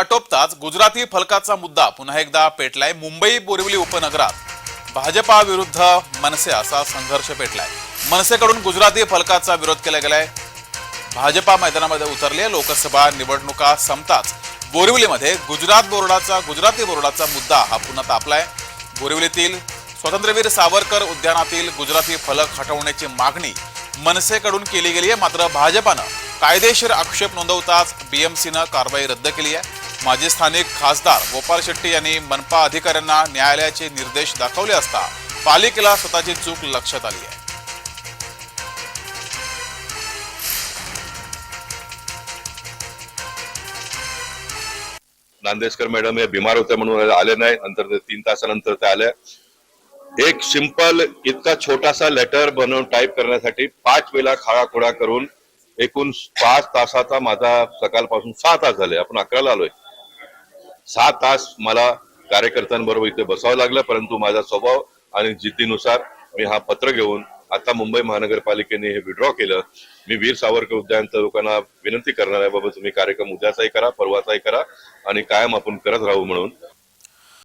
आटोपताच गुजराती फलकाचा मुद्दा पुन्हा एकदा पेटलाय मुंबई बोरिवली उपनगरात. भाजपा विरुद्ध मनसे असा संघर्ष पेटलाय. मनसेकडून गुजराती फलकाचा विरोध केला गेलाय. भाजपा मैदानामध्ये उतरले आहे. लोकसभा निवडणुका संपताच बोरिवलीमध्ये गुजरात बोर्डाचा गुजराती बोर्डाचा मुद्दा हा पुन्हा तापलाय. बोरिवलीतील स्वातंत्र्यवीर सावरकर उद्यानातील गुजराती फलक हटवण्याची मागणी मनसेकडून केली गेली आहे मात्र भाजपानं कायदेशीर आक्षेप नोंदवताच बीएमसीनं कारवाई रद्द केली आहे. माजी स्थानिक खासदार गोपाल शेट्टी यांनी मनपा अधिकाऱ्यांना न्यायालयाचे निर्देश दाखवले असता पालिकेला स्वतःची चूक लक्षात आली आहे. नांदेशकर मॅडम हे बिमार होते म्हणून आले नाही. नंतर तीन तासानंतर ते आले. एक सिंपल इतका छोटासा लेटर बनवून टाईप करण्यासाठी पाच वेळा खाळाखोळा करून एकूण पाच तासाचा माझा सकाळपासून सहा तास झाले. आपण अकराला आलोय. सहा तास मला कार्यकर्त्यांबरोबर इथे बसावं लागलं परंतु माझा स्वभाव आणि जिद्दीनुसार मी हा पत्र घेऊन आता मुंबई महानगरपालिकेने हे विड्रॉ केलं. मी वीर सावरकर उद्यानच्या लोकांना विनंती करणार आहे बाबा तुम्ही कार्यक्रम उद्याचाही करा परवाचाही करा आणि कायम आपण करत राहू म्हणून.